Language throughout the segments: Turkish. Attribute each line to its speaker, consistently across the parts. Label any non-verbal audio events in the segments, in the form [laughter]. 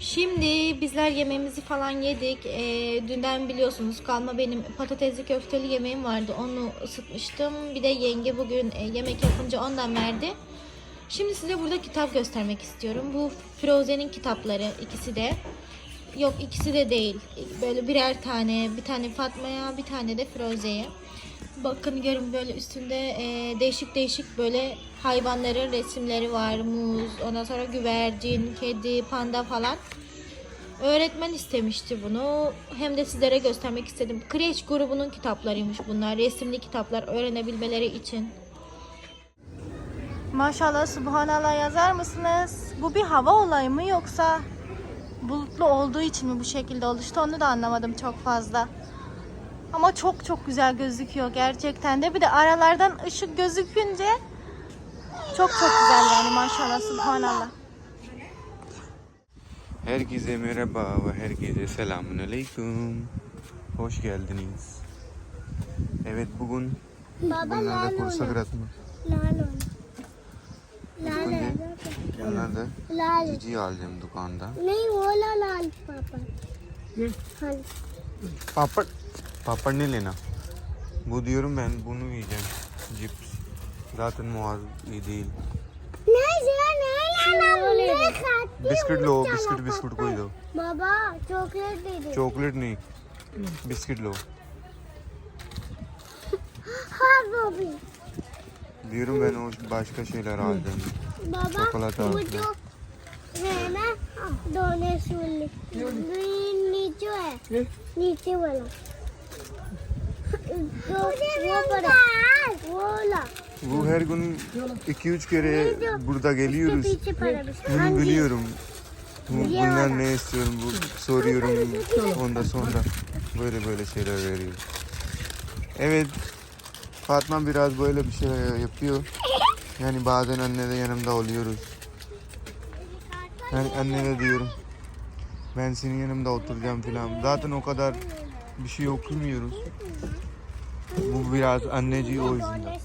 Speaker 1: Şimdi bizler yemeğimizi falan yedik. Ee, dünden biliyorsunuz kalma benim patatesli köfteli yemeğim vardı. Onu ısıtmıştım. Bir de yenge bugün e, yemek yapınca ondan verdi. Şimdi size burada kitap göstermek istiyorum. Bu Frozen'in kitapları ikisi de. Yok ikisi de değil. Böyle birer tane. Bir tane Fatma'ya bir tane de Froze'ye. Bakın görün böyle üstünde e, değişik değişik böyle hayvanların resimleri var. Muz, ondan sonra güvercin, kedi, panda falan. Öğretmen istemişti bunu. Hem de sizlere göstermek istedim. Kreş grubunun kitaplarıymış bunlar. Resimli kitaplar öğrenebilmeleri için. Maşallah subhanallah yazar mısınız? Bu bir hava olayı mı yoksa bulutlu olduğu için mi bu şekilde oluştu onu da anlamadım çok fazla. Ama çok çok güzel gözüküyor gerçekten de. Bir de aralardan ışık gözükünce çok çok güzel yani maşallah subhanallah.
Speaker 2: Herkese merhaba ve herkese selamun aleyküm. Hoş geldiniz. Evet bugün
Speaker 3: bunlar da
Speaker 2: kursak rasmı.
Speaker 3: Lale.
Speaker 2: Bunlar
Speaker 3: da
Speaker 2: cici aldım dükanda.
Speaker 3: Ne o lale papar. Papar. हाँ
Speaker 2: Papad. Papad ne lena? Bu diyorum ben bunu yiyeceğim. Cips. Zaten muaz iyi değil.
Speaker 3: नहीं जरा नहीं लाना मैं खाती
Speaker 2: बिस्किट लो
Speaker 3: हूँ,
Speaker 2: बिस्किट
Speaker 3: चला
Speaker 2: बिस्किट
Speaker 3: पापा।
Speaker 2: कोई दो
Speaker 3: बाबा चॉकलेट दे दे
Speaker 2: चॉकलेट नहीं बिस्किट लो
Speaker 3: हाँ वो भी
Speaker 2: diyorum ben o başka şeyler alacağım.
Speaker 3: बाबा
Speaker 2: चॉकलेट
Speaker 3: वो
Speaker 2: और-
Speaker 3: जो है ना डोनेशन ग्रीन नीचे है नीचे वाला तो वो पड़ा वो ला
Speaker 2: bu her gün 2-3 kere burada geliyoruz. Bunu biliyorum. Bunlar ne istiyorum bu soruyorum. Ondan sonra böyle böyle şeyler veriyor. Evet. Fatma biraz böyle bir şey yapıyor. Yani bazen anne de yanımda oluyoruz. Yani anne de diyorum. Ben senin yanımda oturacağım filan. Zaten o kadar bir şey okumuyoruz. Bu biraz anneci o yüzden.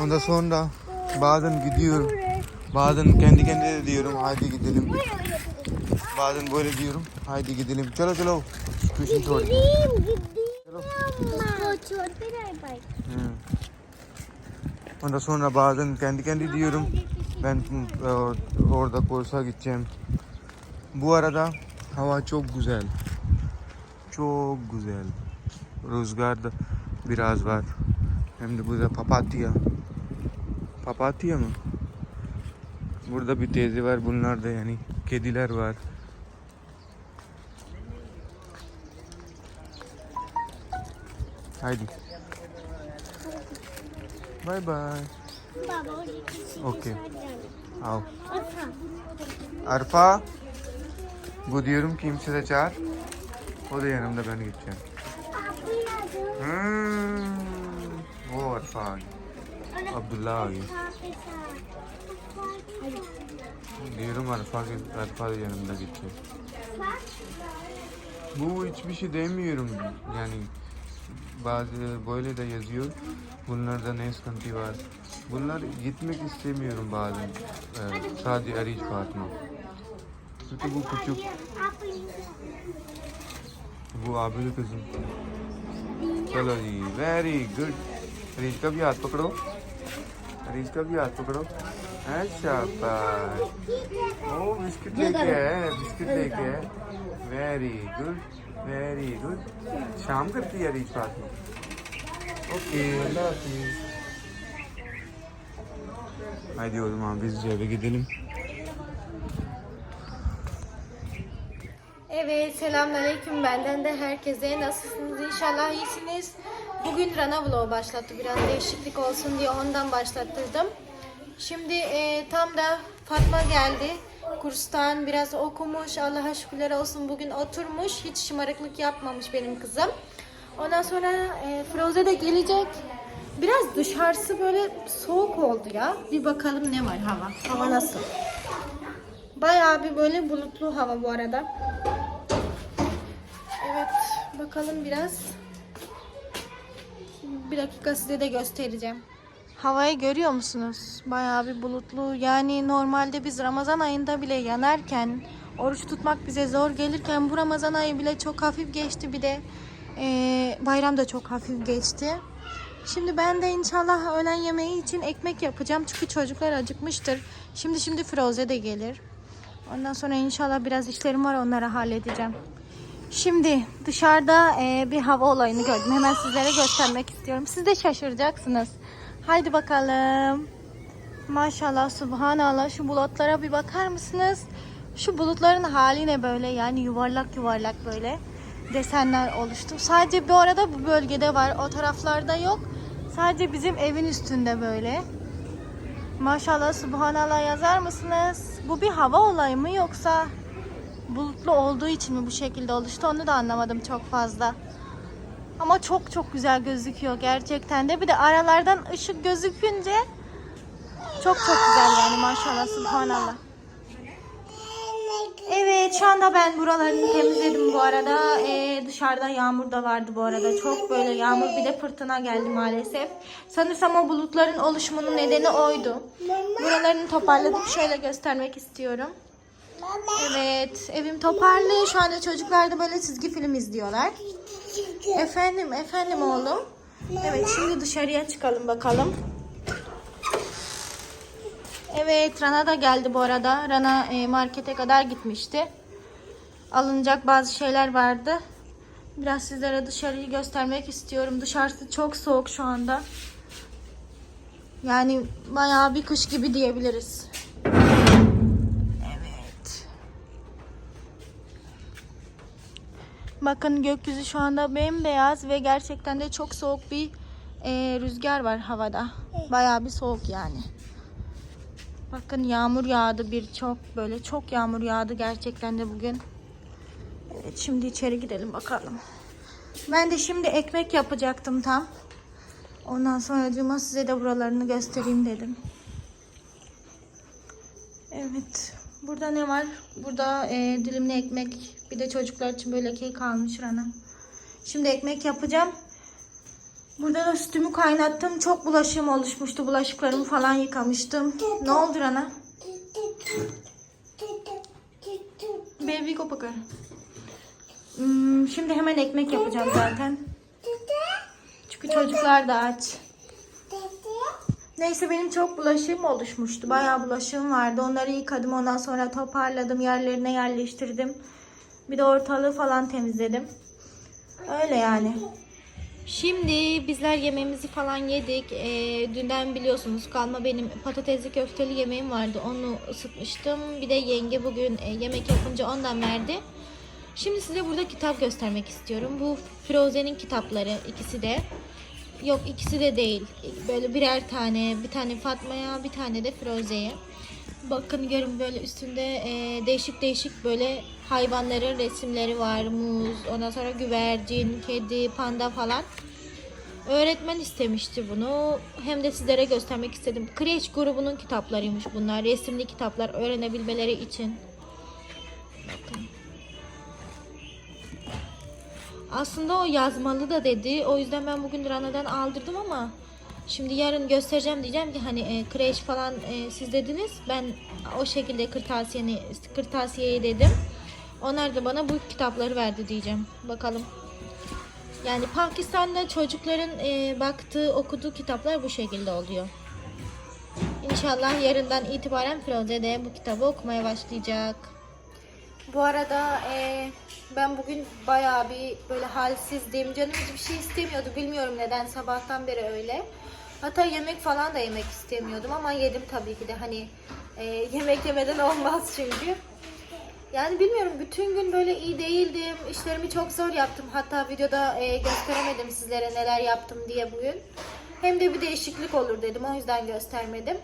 Speaker 2: Ondan sonra bazen gidiyorum. Bazen kendi kendine diyorum haydi gidelim. Bazen böyle diyorum haydi gidelim. Çalo çalo.
Speaker 3: Kuşun
Speaker 2: çoğu. Ondan sonra bazen kendi kendi diyorum ben e, orada kursa gideceğim. Bu arada hava çok güzel. Çok güzel. Rüzgar da biraz var. Hem de burada papatya. Papatya mı? Burada bir teyze var bunlar da yani. Kediler var. Haydi. Bye bye.
Speaker 3: Baba,
Speaker 2: okay. Al.
Speaker 3: Arfa.
Speaker 2: Arfa. Bu diyorum ki imsile çağır. O da yanımda ben gideceğim. Hmm. Bu Erfan. Abdullah abi. Diyorum Erfan, Erfan yanımda gidecek. Bu hiçbir şey demiyorum. Yani bazı böyle de yazıyor. Bunlarda ne sıkıntı var? Bunlar gitmek istemiyorum bazen. Ee, sadece arayış Fatma. Çünkü bu küçük.
Speaker 3: आप
Speaker 2: वो आबिद कज़न चलो जी very good Areej का भी हाथ पकड़ो अरीज का भी हाथ पकड़ो अच्छा ओ बिस्किट लेके है बिस्किट लेके है वेरी गुड वेरी गुड शाम करती है अरीज बात में ओके अल्लाह हाफिज Haydi o zaman biz eve gidelim.
Speaker 1: Evet selamünaleyküm benden de herkese nasılsınız inşallah iyisiniz. Bugün Rana Vlog başlattı biraz değişiklik olsun diye ondan başlattırdım. Şimdi e, tam da Fatma geldi kurstan biraz okumuş Allah'a şükürler olsun bugün oturmuş hiç şımarıklık yapmamış benim kızım. Ondan sonra e, Froze de gelecek. Biraz dışarısı böyle soğuk oldu ya. Bir bakalım ne var hava. Hava nasıl? Bayağı bir böyle bulutlu hava bu arada. Bakalım biraz. Bir dakika size de göstereceğim. Havayı görüyor musunuz? Bayağı bir bulutlu. Yani normalde biz Ramazan ayında bile yanarken, oruç tutmak bize zor gelirken bu Ramazan ayı bile çok hafif geçti. Bir de eee, bayram da çok hafif geçti. Şimdi ben de inşallah öğlen yemeği için ekmek yapacağım. Çünkü çocuklar acıkmıştır. Şimdi şimdi Firoze de gelir. Ondan sonra inşallah biraz işlerim var onları halledeceğim. Şimdi dışarıda e, bir hava olayını gördüm. Hemen sizlere göstermek istiyorum. Siz de şaşıracaksınız. Haydi bakalım. Maşallah, subhanallah. Şu bulutlara bir bakar mısınız? Şu bulutların hali ne böyle? Yani yuvarlak yuvarlak böyle desenler oluştu. Sadece bu arada bu bölgede var. O taraflarda yok. Sadece bizim evin üstünde böyle. Maşallah, subhanallah yazar mısınız? Bu bir hava olayı mı yoksa bulutlu olduğu için mi bu şekilde oluştu onu da anlamadım çok fazla. Ama çok çok güzel gözüküyor gerçekten de. Bir de aralardan ışık gözükünce çok çok güzel yani maşallah subhanallah. Evet şu anda ben buralarını temizledim bu arada. Ee, dışarıda yağmur da vardı bu arada. Çok böyle yağmur bir de fırtına geldi maalesef. Sanırsam o bulutların oluşumunun nedeni oydu. Buralarını toparladım. Şöyle göstermek istiyorum. Evet, evim toparlı. Şu anda çocuklar da böyle çizgi film izliyorlar. Efendim, efendim oğlum. Evet, şimdi dışarıya çıkalım bakalım. Evet, Rana da geldi bu arada. Rana e, markete kadar gitmişti. Alınacak bazı şeyler vardı. Biraz sizlere dışarıyı göstermek istiyorum. Dışarısı çok soğuk şu anda. Yani bayağı bir kış gibi diyebiliriz. Evet. Bakın gökyüzü şu anda bembeyaz ve gerçekten de çok soğuk bir e, rüzgar var havada. Bayağı bir soğuk yani. Bakın yağmur yağdı bir çok böyle çok yağmur yağdı gerçekten de bugün. Evet şimdi içeri gidelim bakalım. Ben de şimdi ekmek yapacaktım tam. Ondan sonra cuma size de buralarını göstereyim dedim. Evet. Burada ne var? Burada e, dilimli ekmek. Bir de çocuklar için böyle kek almış Rana. Şimdi ekmek yapacağım. Burada da sütümü kaynattım. Çok bulaşığım oluşmuştu. Bulaşıklarımı falan yıkamıştım. Ne oldu Rana? Baby bakalım. Hmm, şimdi hemen ekmek yapacağım zaten. Çünkü çocuklar da aç. Neyse benim çok bulaşığım oluşmuştu. Bayağı bulaşığım vardı. Onları yıkadım. Ondan sonra toparladım. Yerlerine yerleştirdim. Bir de ortalığı falan temizledim. Öyle yani. Şimdi bizler yemeğimizi falan yedik. Ee, dünden biliyorsunuz kalma benim patatesli köfteli yemeğim vardı. Onu ısıtmıştım. Bir de yenge bugün e, yemek yapınca ondan verdi. Şimdi size burada kitap göstermek istiyorum. Bu Frozen'in kitapları ikisi de. Yok ikisi de değil. Böyle birer tane. Bir tane Fatma'ya bir tane de Froze'ye. Bakın görün böyle üstünde e, değişik değişik böyle hayvanların resimleri var. Muz, ondan sonra güvercin, kedi, panda falan. Öğretmen istemişti bunu. Hem de sizlere göstermek istedim. Kreş grubunun kitaplarıymış bunlar. Resimli kitaplar öğrenebilmeleri için. Aslında o yazmalı da dedi. O yüzden ben bugün Rana'dan aldırdım ama şimdi yarın göstereceğim diyeceğim ki hani e, kreş falan e, siz dediniz. Ben o şekilde kırtasiyeni kırtasiyeyi dedim. Onlar da bana bu kitapları verdi diyeceğim. Bakalım. Yani Pakistan'da çocukların e, baktığı, okuduğu kitaplar bu şekilde oluyor. İnşallah yarından itibaren Firoze de bu kitabı okumaya başlayacak. Bu arada e, ben bugün bayağı bir böyle halsizdim. Canım hiçbir şey istemiyordu. Bilmiyorum neden sabahtan beri öyle. Hatta yemek falan da yemek istemiyordum ama yedim tabii ki de. Hani e, [laughs] yemek yemeden olmaz çünkü. Yani bilmiyorum bütün gün böyle iyi değildim. İşlerimi çok zor yaptım. Hatta videoda e, gösteremedim sizlere neler yaptım diye bugün. Hem de bir değişiklik olur dedim. O yüzden göstermedim.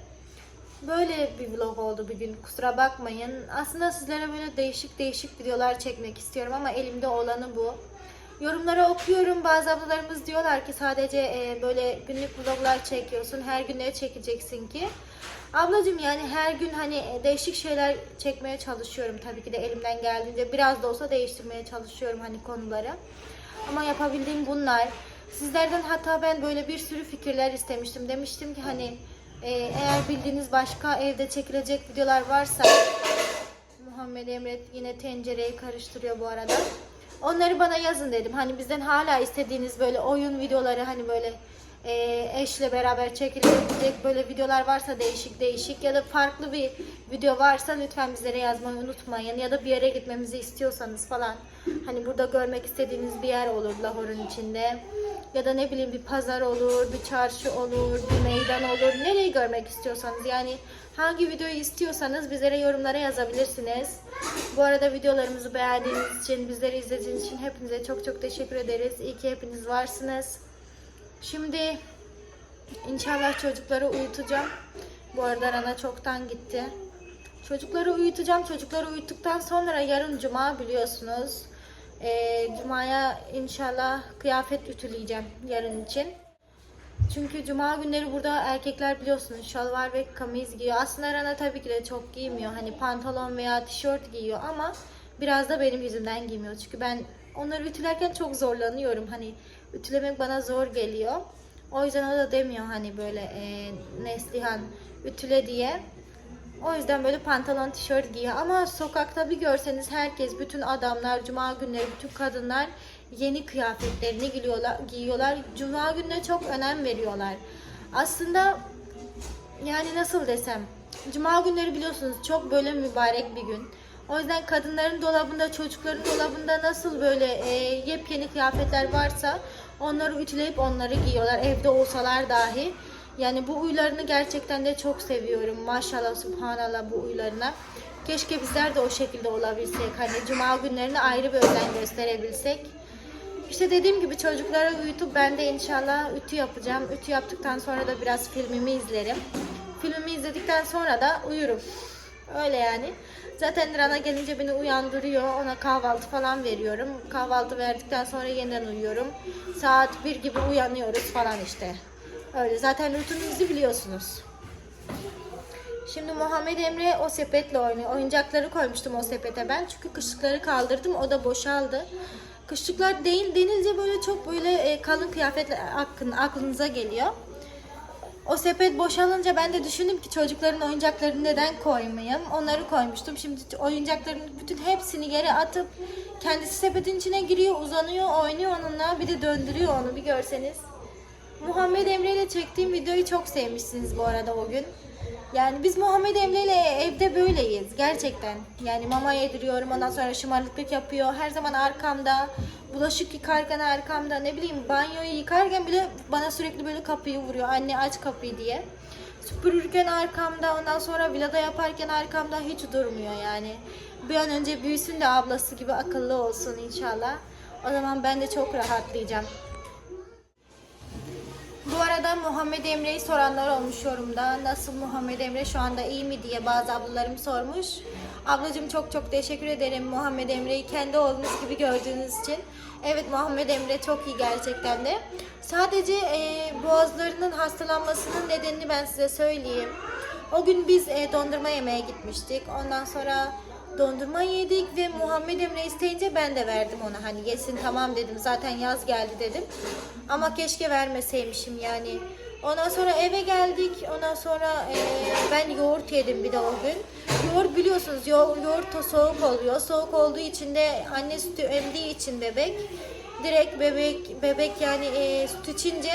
Speaker 1: Böyle bir vlog oldu bugün. Kusura bakmayın. Aslında sizlere böyle değişik değişik videolar çekmek istiyorum ama elimde olanı bu. Yorumları okuyorum. Bazı ablalarımız diyorlar ki sadece e, böyle günlük vloglar çekiyorsun. Her gün ne çekeceksin ki? Ablacığım yani her gün hani e, değişik şeyler çekmeye çalışıyorum. Tabii ki de elimden geldiğince biraz da olsa değiştirmeye çalışıyorum hani konuları. Ama yapabildiğim bunlar. Sizlerden hatta ben böyle bir sürü fikirler istemiştim. Demiştim ki hani e, eğer bildiğiniz başka evde çekilecek videolar varsa Muhammed Emre yine tencereyi karıştırıyor bu arada. Onları bana yazın dedim. Hani bizden hala istediğiniz böyle oyun videoları hani böyle e, eşle beraber çekilecek böyle videolar varsa değişik değişik ya da farklı bir video varsa lütfen bizlere yazmayı unutmayın. Ya da bir yere gitmemizi istiyorsanız falan hani burada görmek istediğiniz bir yer olur Lahor'un içinde. Ya da ne bileyim bir pazar olur, bir çarşı olur, bir meydan olur. Nereyi görmek istiyorsanız yani hangi videoyu istiyorsanız bizlere yorumlara yazabilirsiniz. Bu arada videolarımızı beğendiğiniz için, bizleri izlediğiniz için hepinize çok çok teşekkür ederiz. İyi ki hepiniz varsınız. Şimdi inşallah çocukları uyutacağım. Bu arada Rana çoktan gitti. Çocukları uyutacağım. Çocukları uyuttuktan sonra yarın cuma biliyorsunuz. Ee, Cuma'ya inşallah kıyafet ütüleyeceğim yarın için. Çünkü cuma günleri burada erkekler biliyorsunuz şalvar ve kamis giyiyor. Aslında Rana tabii ki de çok giymiyor. Hani pantolon veya tişört giyiyor ama biraz da benim yüzümden giymiyor. Çünkü ben onları ütülerken çok zorlanıyorum. Hani ütülemek bana zor geliyor. O yüzden o da demiyor hani böyle e, Neslihan ütüle diye. O yüzden böyle pantolon, tişört giyiyor. Ama sokakta bir görseniz herkes, bütün adamlar, cuma günleri, bütün kadınlar yeni kıyafetlerini giyiyorlar. Cuma gününe çok önem veriyorlar. Aslında yani nasıl desem, cuma günleri biliyorsunuz çok böyle mübarek bir gün. O yüzden kadınların dolabında, çocukların dolabında nasıl böyle e, yepyeni kıyafetler varsa onları ütüleyip onları giyiyorlar. Evde olsalar dahi. Yani bu uylarını gerçekten de çok seviyorum. Maşallah, subhanallah bu uylarına. Keşke bizler de o şekilde olabilsek. Hani cuma günlerine ayrı bir özen gösterebilsek. İşte dediğim gibi çocuklara uyutup ben de inşallah ütü yapacağım. Ütü yaptıktan sonra da biraz filmimi izlerim. Filmimi izledikten sonra da uyurum. Öyle yani. Zaten Rana gelince beni uyandırıyor. Ona kahvaltı falan veriyorum. Kahvaltı verdikten sonra yeniden uyuyorum. Saat 1 gibi uyanıyoruz falan işte. Öyle zaten rutinimizi biliyorsunuz. Şimdi Muhammed Emre o sepetle oynuyor. Oyuncakları koymuştum o sepete ben. Çünkü kışlıkları kaldırdım. O da boşaldı. Kışlıklar değil denince böyle çok böyle e, kalın kıyafetler aklın, aklınıza geliyor. O sepet boşalınca ben de düşündüm ki çocukların oyuncaklarını neden koymayayım. Onları koymuştum. Şimdi oyuncakların bütün hepsini yere atıp kendisi sepetin içine giriyor, uzanıyor, oynuyor onunla. Bir de döndürüyor onu bir görseniz. Muhammed Emre ile çektiğim videoyu çok sevmişsiniz bu arada o gün. Yani biz Muhammed Emre ile evde böyleyiz gerçekten. Yani mama yediriyorum ondan sonra şımarıklık yapıyor. Her zaman arkamda. Bulaşık yıkarken arkamda. Ne bileyim banyoyu yıkarken bile bana sürekli böyle kapıyı vuruyor. Anne aç kapıyı diye. Süpürürken arkamda. Ondan sonra villada yaparken arkamda hiç durmuyor yani. Bir an önce büyüsün de ablası gibi akıllı olsun inşallah. O zaman ben de çok rahatlayacağım. Bu arada Muhammed Emre'yi soranlar olmuş yorumda. Nasıl Muhammed Emre şu anda iyi mi diye bazı ablalarım sormuş. Ablacığım çok çok teşekkür ederim Muhammed Emre'yi kendi oğlunuz gibi gördüğünüz için. Evet Muhammed Emre çok iyi gerçekten de. Sadece e, boğazlarının hastalanmasının nedenini ben size söyleyeyim. O gün biz e, dondurma yemeye gitmiştik. Ondan sonra dondurma yedik ve Muhammed Emre isteyince ben de verdim ona. Hani yesin tamam dedim. Zaten yaz geldi dedim. Ama keşke vermeseymişim yani. Ondan sonra eve geldik. Ondan sonra e, ben yoğurt yedim bir de o gün. Yoğurt biliyorsunuz yo- yoğurt soğuk oluyor. Soğuk olduğu için de anne sütü emdiği için bebek direkt bebek bebek yani e, süt içince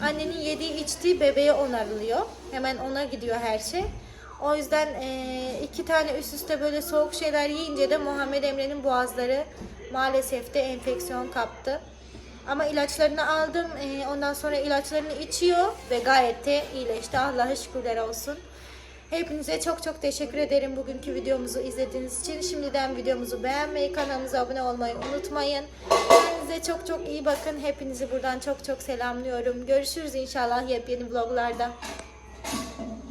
Speaker 1: annenin yediği içtiği bebeğe onarılıyor. Hemen ona gidiyor her şey. O yüzden e, iki tane üst üste böyle soğuk şeyler yiyince de Muhammed Emre'nin boğazları maalesef de enfeksiyon kaptı. Ama ilaçlarını aldım. E, ondan sonra ilaçlarını içiyor ve gayet de iyileşti. Allah'a şükürler olsun. Hepinize çok çok teşekkür ederim bugünkü videomuzu izlediğiniz için. Şimdiden videomuzu beğenmeyi, kanalımıza abone olmayı unutmayın. Kendinize çok çok iyi bakın. Hepinizi buradan çok çok selamlıyorum. Görüşürüz inşallah yepyeni vloglarda.